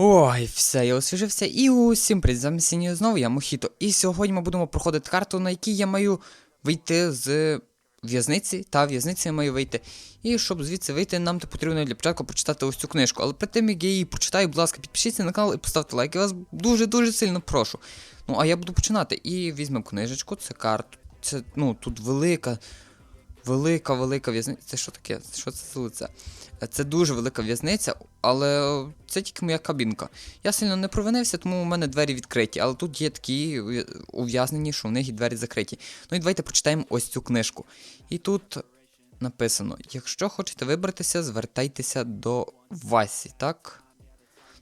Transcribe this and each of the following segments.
Ой, все, я освіжився і усім привіт, з вами сьогодні знову я Мохіто. І сьогодні ми будемо проходити карту, на якій я маю вийти з в'язниці, та в'язниці я маю вийти. І щоб звідси вийти, нам то потрібно для початку прочитати ось цю книжку. Але перед тим як я її прочитаю, будь ласка, підпишіться на канал і поставте лайк. Я вас дуже-дуже сильно прошу. Ну, а я буду починати. І візьмемо книжечку, це карту. Це, ну, тут велика. Велика, велика в'язниця. Це що таке? Що це за лице? Це дуже велика в'язниця, але це тільки моя кабінка. Я сильно не провинився, тому у мене двері відкриті, але тут є такі ув'язнені, що в них і двері закриті. Ну і давайте почитаємо ось цю книжку. І тут написано: якщо хочете вибратися, звертайтеся до Васі, так?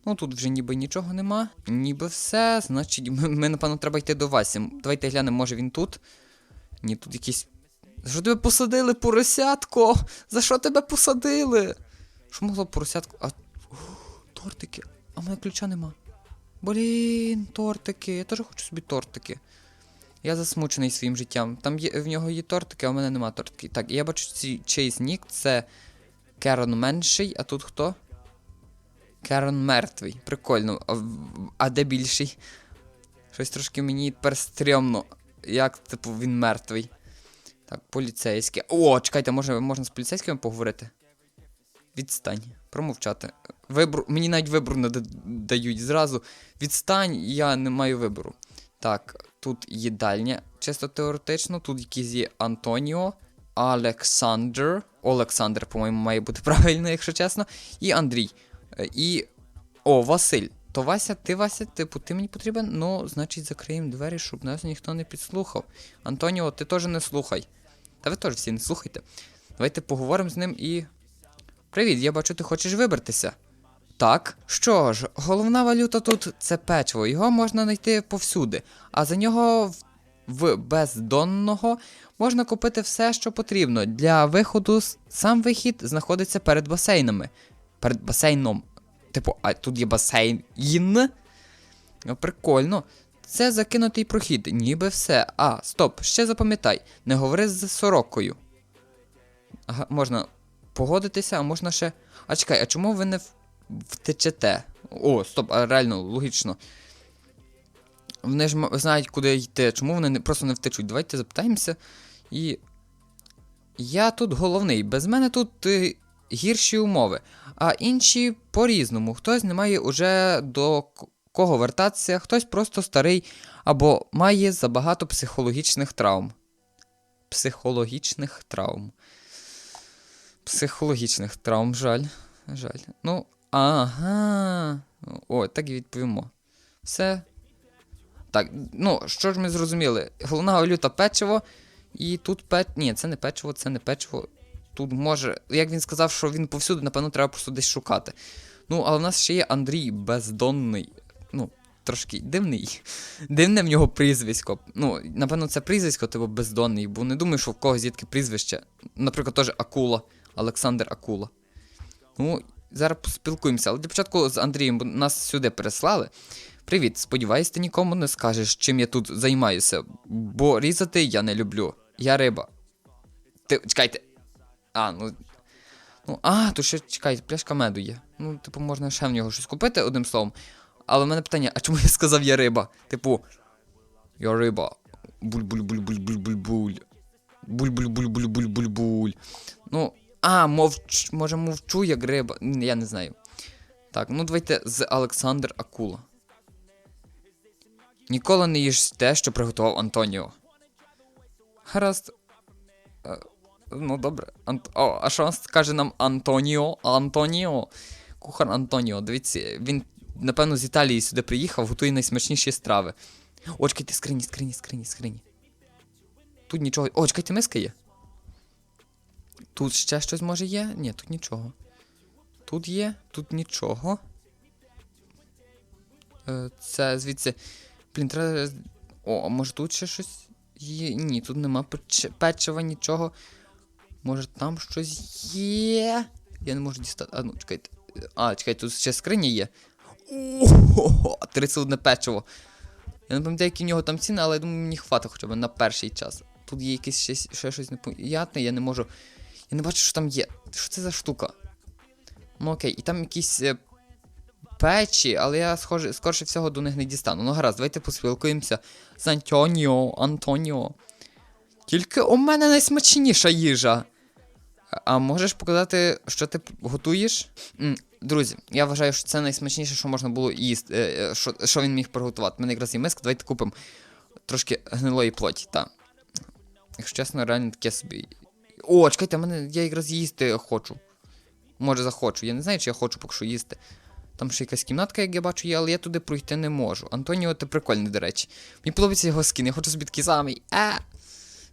Ну тут вже ніби нічого нема, ніби все. Значить, ми, ми напевно, треба йти до Васі. Давайте глянемо, може він тут. Ні, тут якісь. За що тебе посадили, поросятко? За що тебе посадили? Що могло поросятку? А. Тортики. А в мене ключа нема. Блін, тортики. Я теж хочу собі тортики. Я засмучений своїм життям. Там є, в нього є тортики, а в мене нема тортики. Так, я бачу ці, чийсь нік, це Керон менший, а тут хто? Керон мертвий. Прикольно. А, а де більший? Щось трошки мені тепер стрьомно. Як, типу, він мертвий. Так, поліцейське. О, чекайте, може, можна з поліцейськими поговорити? Відстань. Промовчати. Вибору. Мені навіть вибору не дають зразу. Відстань, я не маю вибору. Так, тут їдальня, чисто теоретично. Тут якийсь є Антоніо, Олександр. Олександр, по-моєму, має бути правильно, якщо чесно. І Андрій. Е, І. О, Василь. То Вася, ти Вася, типу, ти мені потрібен? Ну, значить, закриємо двері, щоб нас ніхто не підслухав. Антоніо, ти теж не слухай. Та ви теж всі не слухайте. Давайте поговоримо з ним і. Привіт, я бачу, ти хочеш вибратися. Так, що ж, головна валюта тут це печиво, його можна знайти повсюди, а за нього в, бездонного можна купити все, що потрібно. Для виходу сам вихід знаходиться перед басейнами. Перед басейном. Типу, а тут є басейн. Ну, прикольно. Це закинутий прохід, ніби все. А, стоп, ще запам'ятай, не говори з сорокою. Ага, можна погодитися, а можна ще. А чекай, а чому ви не втечете? О, стоп, а реально, логічно. Вони ж знають, куди йти. Чому вони не, просто не втечуть? Давайте запитаємося. І. Я тут головний. Без мене тут е, гірші умови. А інші по-різному. Хтось не має уже до кого вертатися, хтось просто старий або має забагато психологічних травм. Психологічних травм. Психологічних травм, жаль. Жаль. Ну, ага. О, так і відповімо. Все. Так, ну, що ж ми зрозуміли? Головна валюта печиво, і тут печ... Ні, це не печиво, це не печиво. Тут може. Як він сказав, що він повсюди, напевно, треба просто десь шукати. Ну, але в нас ще є Андрій Бездонний. Ну, трошки дивний. Дивне в нього прізвисько. Ну, напевно, це прізвисько, типу бездонний, бо не думаю, що в когось є таке прізвище. Наприклад, теж Акула. Олександр Акула. Ну, зараз поспілкуємося. Але для початку з Андрієм, нас сюди переслали. Привіт, сподіваюсь, ти нікому не скажеш, чим я тут займаюся, бо різати я не люблю. Я риба. Ти, чекайте. А, ну. Ну, а, то ще чекайте, пляшка меду є. Ну, типу, можна ще в нього щось купити, одним словом. Але в мене питання, а чому я сказав я риба? Типу, я риба. Буль-буль-буль-буль-буль-буль-буль. Буль-буль-буль-буль-буль-буль-буль. Ну, а, мовч, може мовчу як риба. Я не знаю. Так, ну давайте з Олександр Акула. Ніколи не їж те, що приготував Антоніо. Гаразд. Е, ну, добре. Ант... О, а що каже нам Антоніо? Антоніо. Кухар Антоніо. Дивіться, він, напевно, з Італії сюди приїхав, готує найсмачніші страви. О, чекайте, скрині, скрині, скрині, скрині. Тут нічого. О, чекайте, миска є. Тут ще щось може є? Ні, тут нічого. Тут є, тут нічого. Е, Це звідси. Блін, треба. О, а може тут ще щось є? Ні, тут нема печива, нічого. Може там щось є. Я не можу дістати. А ну, чекайте. А, чекайте, тут ще скриня є. Ого, 31 печиво. Я не пам'ятаю, які в нього там ціни, але я думаю, мені хватить хоча б на перший час. Тут є якесь ще, ще щось непонятне, я не можу. Я не бачу, що там є. Що це за штука? Ну окей, і там якісь е, печі, але я схоже, скорше всього до них не дістану. Ну гаразд, давайте поспілкуємося з Антоніо, Антоніо. Тільки у мене найсмачніша їжа. А можеш показати, що ти готуєш? М, Друзі, я вважаю, що це найсмачніше, що можна було їсти. е, е, Що, що він міг приготувати. У мене якраз є миска, давайте купимо трошки гнилої плоті, та. Якщо чесно, реально таке собі. О, чекайте, мене я якраз їсти хочу. Може захочу. Я не знаю, чи я хочу поки що їсти. Там ще якась кімнатка, як я бачу, є, але я туди пройти не можу. Антоніо, ти прикольний, до речі. Мені подобається його скін, я хочу собі такий самий. А!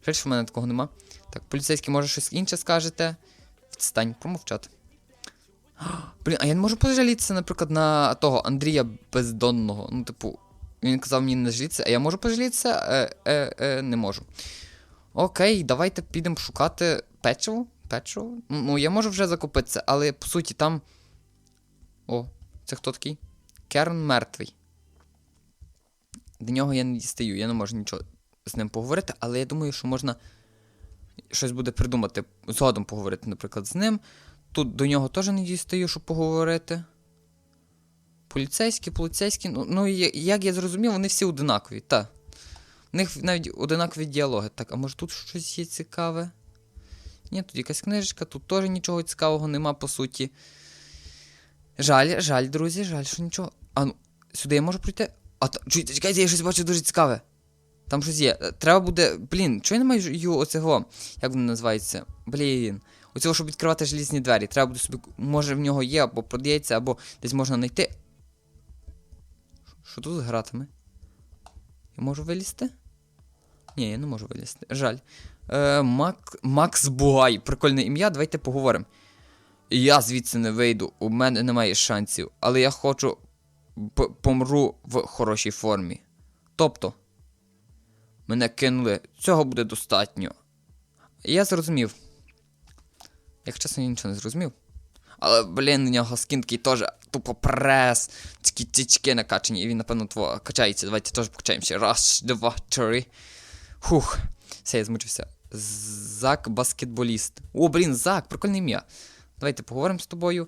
Жаль, що в мене такого нема. Так, поліцейський, може щось інше скажете. Відстань, промовчати. Блін, а я не можу пожалітися, наприклад, на того Андрія Бездонного. Ну, типу, він казав мені не жалітися, а я можу пожалітися? Е, е, е, не можу. Окей, давайте підемо шукати печиво. Печиво? Ну, я можу вже закупитися, але по суті там. О, це хто такий? Керн мертвий. До нього я не дістаю, я не можу нічого з ним поговорити, але я думаю, що можна щось буде придумати. Згодом поговорити, наприклад, з ним. Тут до нього теж не дістаю, щоб поговорити. Поліцейські, поліцейські. Ну, ну як я зрозумів, вони всі одинакові, так. У них навіть одинакові діалоги. Так, а може тут щось є цікаве? Ні, тут якась книжечка, тут теж нічого цікавого нема, по суті. Жаль, жаль, друзі, жаль, що нічого. А ну, сюди я можу прийти? А та, чуєте, чекайте, я щось бачу дуже цікаве. Там щось є. Е, Треба буде. Блін, чого я не маю оцього? Як воно називається? Блін. Оцього, щоб відкривати желізні двері. Треба буде собі. Може в нього є, або продається, або десь можна знайти. Що тут з гратами? Я можу вилізти? Ні, я не можу вилізти. Жаль. Е, Мак... Макс Бугай. Прикольне ім'я, давайте поговоримо. Я звідси не вийду, у мене немає шансів, але я хочу помру в хорошій формі. Тобто, мене кинули, цього буде достатньо. Я зрозумів. Як чесно, я нічого не зрозумів. Але, блін, у нього скін такий теж тупо прес, такі тічки накачані, і він, напевно, тво качається. Давайте теж покачаємося. Раз, два, три. Хух. Все, я змучився. Зак баскетболіст. О, блін, Зак, прикольне ім'я. Давайте поговоримо з тобою.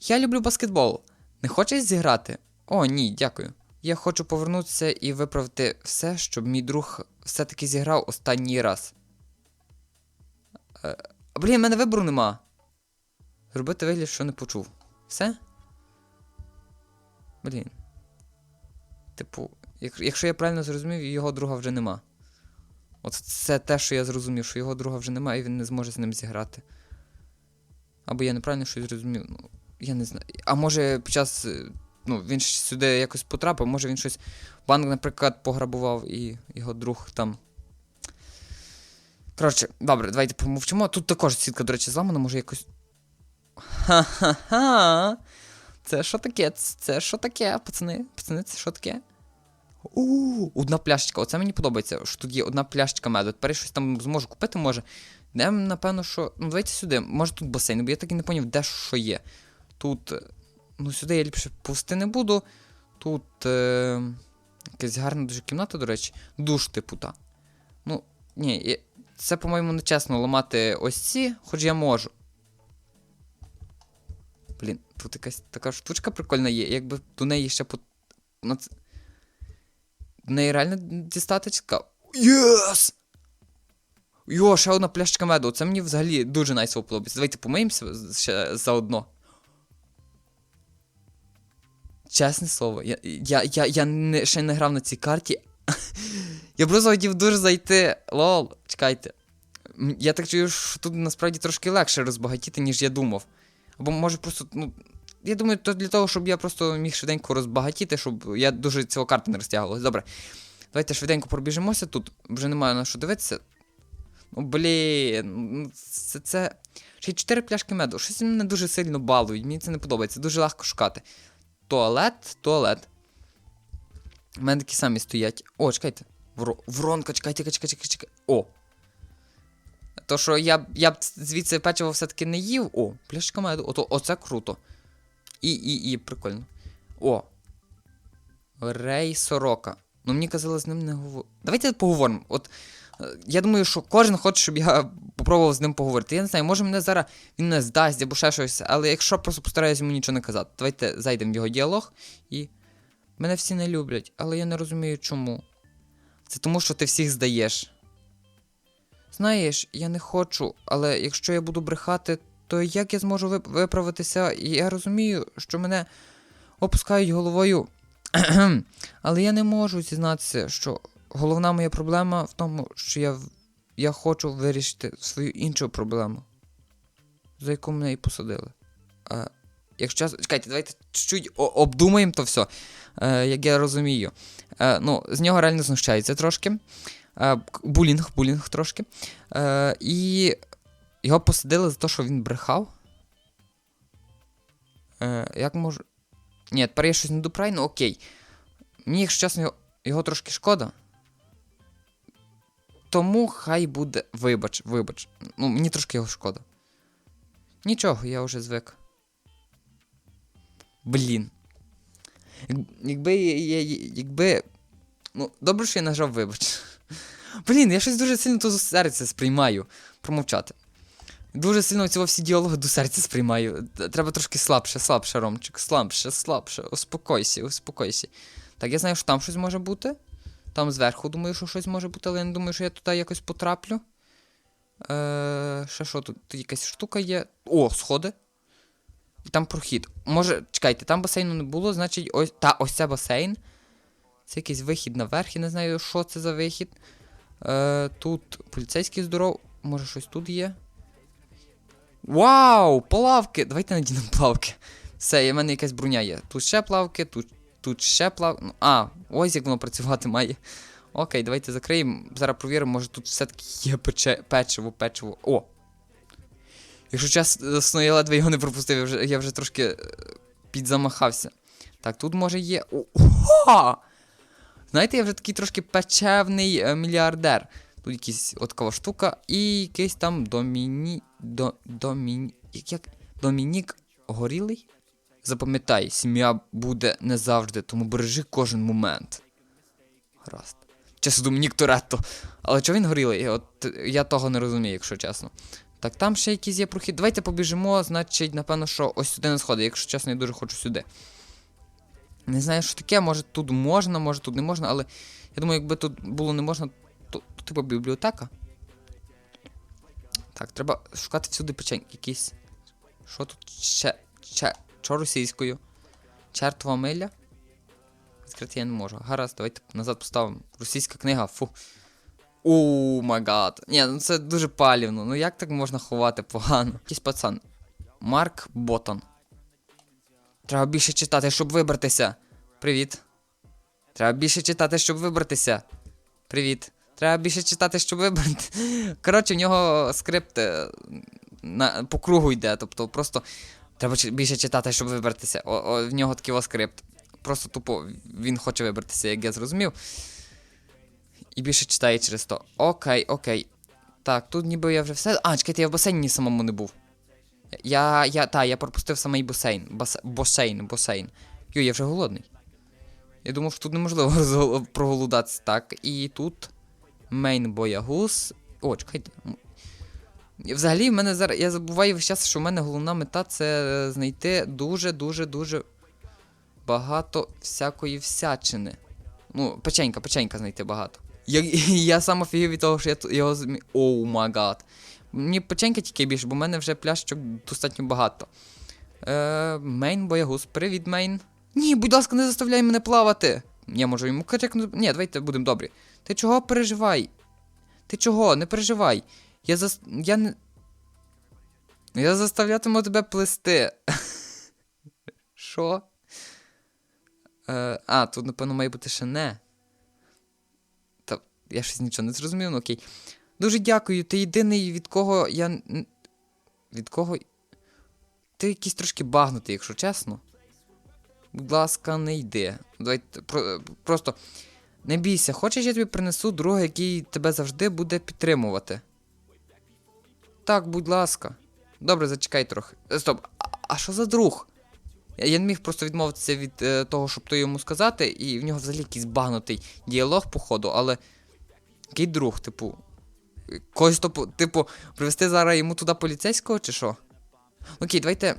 Я люблю баскетбол. Не хочеш зіграти? О, ні, дякую. Я хочу повернутися і виправити все, щоб мій друг все-таки зіграв останній раз. Е, блін, в мене вибору нема. Зробити вигляд, що не почув. Все? Блін. Типу, як, якщо я правильно зрозумів, його друга вже нема. От це те, що я зрозумів, що його друга вже немає, і він не зможе з ним зіграти. Або я неправильно щось зрозумів. Ну, я не знаю. А може під час. е, Ну, він ж сюди якось потрапив, може він щось. Банк, наприклад, пограбував і його друг там. Коротше, добре, давайте помовчимо. Тут також сітка, до речі, зламана, може якось. Ха-ха-ха. Це що таке? Це що таке, пацани? Пацани, це що таке? У, одна пляшечка. Оце мені подобається, що тут є одна пляшечка меду. Тепер щось там зможу купити, може. Де, напевно, що. Ну, давайте сюди. Може тут басейн, бо я так і не поняв, де що є. Тут. е, Ну, сюди я ліпше повсти не буду. Тут. Е... Якась гарна дуже кімната, до речі. Душ, типу, та. Ну, ні, це, по-моєму, нечесно ламати ось ці, хоч я можу. Блін, тут якась така штучка прикольна є, якби до неї ще по. Ну, це... До неї реально дістати цікаво. Єс! Йо, ще одна пляшечка меду. Це мені взагалі дуже найсово подобається. Давайте помиємося ще заодно. Чесне слово, я, я, я, я не, ще не грав на цій карті. я просто хотів дуже зайти. Лол, чекайте. Я так чую, що тут насправді трошки легше розбагатіти, ніж я думав. Або може просто, ну. Я думаю, то для того, щоб я просто міг швиденько розбагатіти, щоб я дуже цього карти не розтягувалась. Добре. Давайте швиденько пробіжимося тут. Вже немає на що дивитися. Ну, блін, ну, це. це... Ще й 4 пляшки меду. Щось мене дуже сильно балують. Мені це не подобається. Дуже легко шукати. Туалет, туалет. У мене такі самі стоять. О, чекайте. Вро... Вронка, чекайте, чекайте, чекайте, чекайте. О. То, що я, я б звідси печиво все-таки не їв. О, пляшка меду. Ото, оце круто. І, і, і, прикольно. О. Рей Сорока. Ну, мені казали з ним не говорити. Давайте поговоримо. От Е, Я думаю, що кожен хоче, щоб я попробував з ним поговорити. Я не знаю, може мене зараз він не здасть або ще щось, але якщо просто постараюсь йому нічого не казати. Давайте зайдемо в його діалог і. Мене всі не люблять, але я не розумію чому. Це тому, що ти всіх здаєш. Знаєш, я не хочу, але якщо я буду брехати, то як я зможу виправитися? Я розумію, що мене опускають головою. але я не можу зізнатися, що головна моя проблема в тому, що я, я хочу вирішити свою іншу проблему, за яку мене і посадили. А, якщо чекайте, давайте чуть-чуть обдумаємо то все, е, як я розумію. Е, ну, з нього реально знущаються трошки. Е, булінг, булінг трошки. Е, і його посадили за те, що він брехав. Е, як можу. Ні, тепер я щось не допрай, ну окей. Мені, якщо чесно, його, його трошки шкода. Тому хай буде. Вибач, вибач. Ну, мені трошки його шкода. Нічого, я вже звик. Блін. Як- Якби я. Якби. Ну, добре, що я нажав вибач. Блін, я щось дуже сильно то до серця сприймаю. Промовчати. Дуже сильно цього всі діалоги до серця сприймаю. Треба трошки слабше, слабше, Ромчик. Слабше, слабше. Успокойся, успокойся. Так, я знаю, що там щось може бути. Там зверху думаю, що щось може бути, але я не думаю, що я туди якось потраплю. Е, ще що тут? Тут якась штука є. О, сходи. І там прохід. Може, чекайте, там басейну не було, значить, ось. Та, ось це басейн. Це якийсь вихід наверх, я не знаю, що це за вихід. Е, тут поліцейський здоров. Може, щось тут є. Вау! Плавки! Давайте надінемо плавки. Все, в мене якась броня є. Тут ще плавки, тут, тут ще плавки. Ну, а, ось як воно працювати має. Окей, давайте закриємо. Зараз провіримо, може тут все-таки є пече... печиво, печиво. О! Якщо чесно, я ледве його не пропустив, я вже, я вже трошки е, підзамахався. Так, тут може є. Ого! Знаєте, я вже такий трошки печевний е, мільярдер. Тут якась от така штука, і якийсь там Доміні. До, доміні... Як? Домінік горілий? Запам'ятай, сім'я буде не завжди, тому бережи кожен момент. Гаразд. Чесно, Домінік Торетто. Але чого він горілий? От я того не розумію, якщо чесно. Так, там ще якийсь є прохід. Давайте побіжимо, значить, напевно, що ось сюди не сходить, якщо чесно, я дуже хочу сюди. Не знаю, що таке, може тут можна, може тут не можна, але я думаю, якби тут було не можна, то типу бібліотека. Так, треба шукати всюди печеньки якісь. Що тут ще. ще. Що російською? Чертова миля? Відкрити я не можу. Гаразд, давайте назад поставимо. Російська книга, фу. О, май гад. Ні, ну це дуже палівно. Ну як так можна ховати погано? Якийсь пацан. Марк Ботон. Треба більше читати, щоб вибратися. Привіт. Треба більше читати, щоб вибратися. Привіт. Треба більше читати, щоб вибрати. Коротше, в нього скрипт е, на, по кругу йде. Тобто просто треба більше читати, щоб вибратися. О, о, в нього такий скрипт. Просто тупо він хоче вибратися, як я зрозумів. І більше читає через то. Окей, окей. Так, тут ніби я вже все. А, чекайте, я в басейні самому не був. Я. я. Та, я пропустив самий басейн. Бас, басейн, басейн. Йо, я вже голодний. Я думав, що тут неможливо проголодатися. Так, і тут. Мейн боягуз. О, чекайте. Взагалі, в мене зараз. Я забуваю весь час, що в мене головна мета це знайти дуже-дуже-дуже багато всякої всячини. Ну, печенька, печенька знайти багато. Я, я сам офігів від того, що я його змі... Оу май гад. Мені печенька тільки більше, бо в мене вже пляшечок достатньо багато. Е, мейн боягуз, привіт, мейн. Ні, будь ласка, не заставляй мене плавати. Я можу йому крикнути. Ні, давайте будемо добрі. Ти чого переживай? Ти чого? Не переживай. Я зас... Я не. Я заставлятиму тебе плести. Що? Е, а, тут, напевно, має бути ще не. Та я щось нічого не зрозумів, ну окей. Дуже дякую. Ти єдиний, від кого я. Від кого. Ти якийсь трошки багнутий, якщо чесно. Будь ласка, не йди. Давайте про, просто. Не бійся, хочеш, я тобі принесу друга, який тебе завжди буде підтримувати. Так, будь ласка. Добре, зачекай трохи. Е, Стоп, а, що за друг? Я, я не міг просто відмовитися від е, того, щоб то йому сказати, і в нього взагалі якийсь багнутий діалог, походу, але. Який друг, типу. Когось то, типу, привезти зараз йому туди поліцейського чи що? Окей, давайте.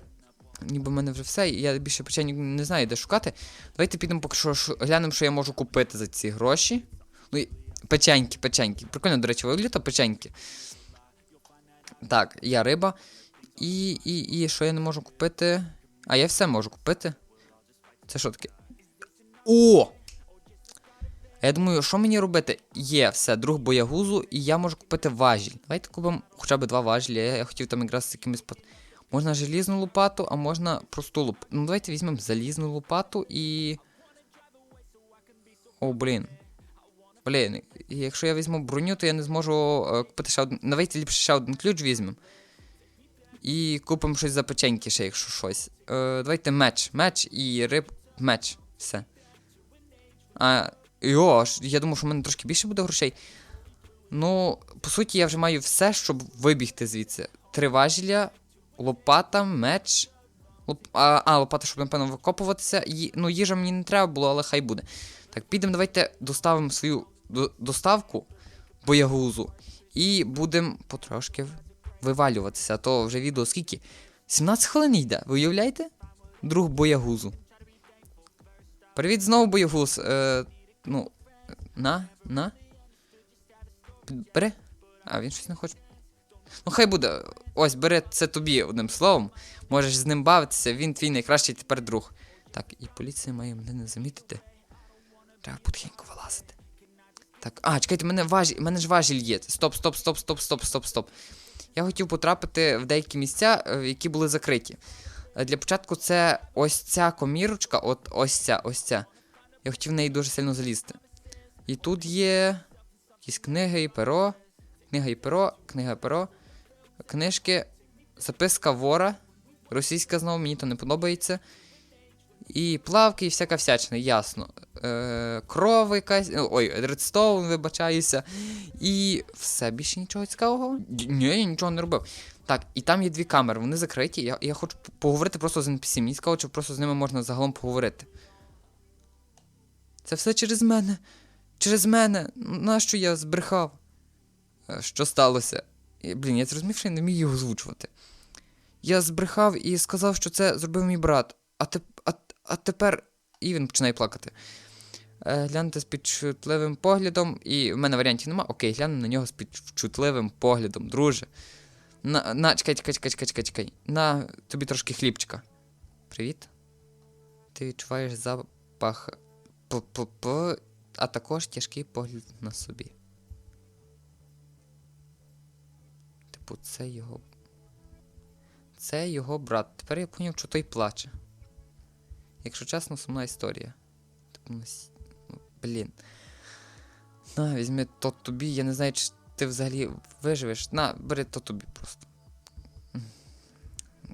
Ніби в мене вже все, і я більше печені не знаю, де шукати. Давайте підемо поки що глянемо, що я можу купити за ці гроші. Ну і печеньки, печеньки. Прикольно, до речі, виглядає печеньки. Так, я риба. І, і, і що я не можу купити? А я все можу купити. Це що таке? О! Я думаю, що мені робити? Є все, друг боягузу, і я можу купити важіль. Давайте купимо хоча б два важілі. Я, я хотів там якраз з якимось. Можна желізну лопату, а можна просту лопату. Ну, давайте візьмемо залізну лопату і. О, блін. Блін, якщо я візьму броню, то я не зможу е, купити ще один. Давайте ліпше ще один ключ візьмемо. І купимо щось за печеньки ще, якщо щось. Е, давайте меч. Меч і риб. Меч. Все. А, йо, я думав, що в мене трошки більше буде грошей. Ну, по суті, я вже маю все, щоб вибігти звідси. Три важеля, лопата, меч. Лоп... А, а, лопата, щоб, напевно, викопуватися. Ї... Ну, їжа мені не треба було, але хай буде. Так, підемо, давайте доставимо свою до- доставку боягузу. І будемо потрошки вивалюватися. А то вже відео скільки? 17 хвилин йде, ви уявляєте? Друг боягузу. Привіт знову боягуз. Е, ну, на, на. Бери. А, він щось не хоче. Ну, хай буде. Ось, бери це тобі одним словом. Можеш з ним бавитися, він твій найкращий тепер друг. Так, і поліція має мене не замітити. Треба потихеньку вилазити. Так, а, чекайте, мене важіль, мене ж важіль є. Стоп, стоп, стоп, стоп, стоп, стоп, стоп. Я хотів потрапити в деякі місця, е, які були закриті. Е, Для початку це ось ця комірочка, от ось ця, ось ця. Я хотів в неї дуже сильно залізти. І тут є якісь книги і перо. Книга і перо, книга і перо. Книжки. Записка вора. Російська знову, мені то не подобається. І плавки, і всяка всячина, ясно. Е, кров якась. Ой, редстоун, вибачаюся. І все, більше нічого цікавого? Ні, я нічого не робив. Так, і там є дві камери, вони закриті. Я, я хочу поговорити просто з NPC. Мені цікаво, чи просто з ними можна загалом поговорити. Це все через мене. Через мене. Нащо я збрехав? Е, Що сталося? І, блін, я зрозумів, що я не вмію його озвучувати. Я збрехав і сказав, що це зробив мій брат. А, те, а, а тепер. І він починає плакати. Е, гляньте з підчутливим поглядом. І в мене варіантів нема. Окей, гляну на нього з підчутливим поглядом, друже. На, на, чекай, чекай, чекай, чекай, чекай, чекай. На тобі трошки хлібчика. Привіт. Ти відчуваєш запах п-п-п, а також тяжкий погляд на собі. Типу, це його. Це його брат. Тепер я поняв, що той плаче. Якщо чесно, сумна історія. Типу, ну, блін. На, візьми то тобі, я не знаю, чи ти взагалі виживеш. На, бери то тобі просто.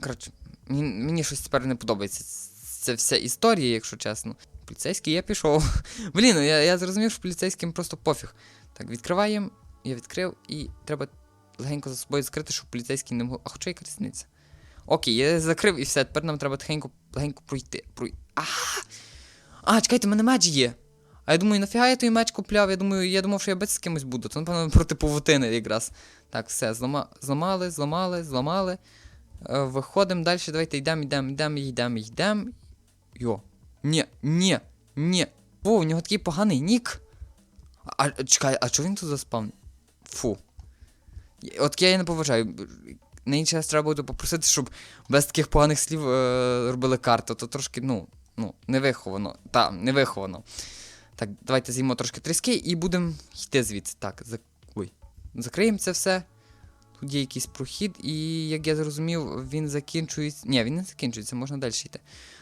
Коротше, мені, мені щось тепер не подобається. Це вся історія, якщо чесно. Поліцейський я пішов. Блін, ну, я, я зрозумів, що поліцейським просто пофіг. Так, відкриваємо. Я відкрив і треба легенько за собою закрити, щоб поліцейський не мог. А хоча яка різниця? Окей, я закрив і все, тепер нам треба тихенько легенько пройти. Прой... А! а, чекайте, в мене меч є. А я думаю, нафіга я той меч купляв? Я думаю, я думав, що я без з кимось буду. То, напевно, проти павутини якраз. Так, все, злома... зламали, зламали, зламали. Е, виходимо далі, давайте йдемо, йдемо, йдемо, йдемо, йдемо. Йо. Ні, ні, ні. О, у нього такий поганий нік. А чекай, а чого він тут заспав? Фу. От я її не поважаю. На інший раз треба буде попросити, щоб без таких поганих слів е, робили карту, то трошки, ну, ну, невиховано. Та, невиховано. Так, давайте з'їмо трошки тріски і будемо йти звідси. Так, за... ой. Закриємо це все. Тут є якийсь прохід, і як я зрозумів, він закінчується. Ні, він не закінчується, можна далі йти.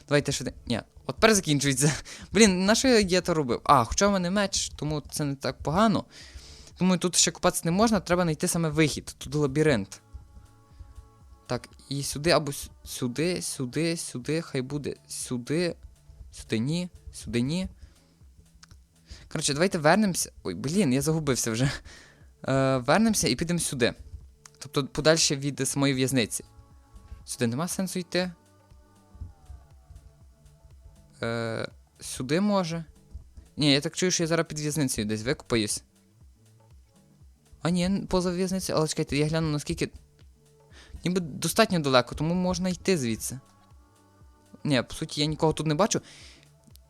Давайте ще. Ні, от тепер закінчується. Блін, на що я то робив? А, хоча в мене меч, тому це не так погано. Думаю, тут ще купатися не можна, треба знайти саме вихід. Тут лабіринт. Так, і сюди або сюди, сюди, сюди, хай буде сюди, сюди ні, сюди ні. Коротше, давайте вернемося. Ой, блін, я загубився вже. Е, вернемося і підемо сюди. Тобто подальше від самої в'язниці. Сюди нема сенсу йти. Е, сюди може. Ні, я так чую, що я зараз під в'язницею десь викопаюсь. А ні, поза в'язницею, але чекайте, я гляну наскільки. Ніби достатньо далеко, тому можна йти звідси. Ні, по суті, я нікого тут не бачу.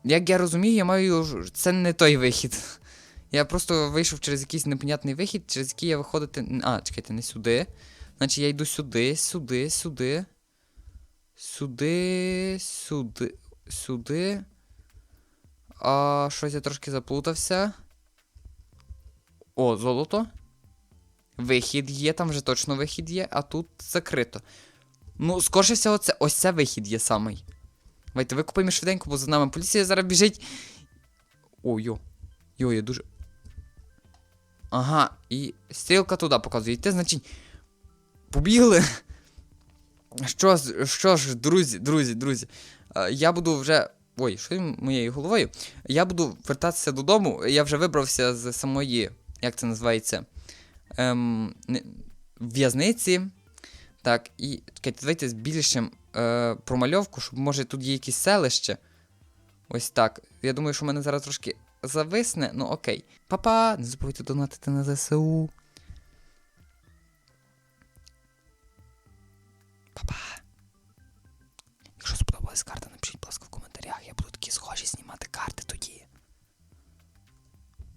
Як я розумію, я маю. Це не той вихід. Я просто вийшов через якийсь непонятний вихід, через який я виходити. А, чекайте, не сюди. Значить, я йду сюди, сюди, сюди. Сюди, сюди, сюди. А, щось я трошки заплутався. О, золото. Вихід є, там вже точно вихід є, а тут закрито. Ну, скорше всього, це ось це вихід є самий. Давайте викупаємо швиденько, бо за нами поліція зараз біжить. О, йо. Йо, я дуже. Ага, і стрілка туди показує. Йти, значить. Побігли. Що ж, що ж, друзі, друзі, друзі. е, Я буду вже. Ой, що моєю головою? Я буду вертатися додому. Я вже вибрався з самої. Як це називається? ем, в'язниці. Так, і чекайте, давайте збільшимо е, промальовку, щоб, може, тут є якісь селище. Ось так. Я думаю, що в мене зараз трошки зависне, ну окей. Па-па, не забувайте донатити на ЗСУ. Па-па. Якщо сподобалась карта, напишіть, будь ласка, в коментарях. Я буду такі схожі знімати карти тоді.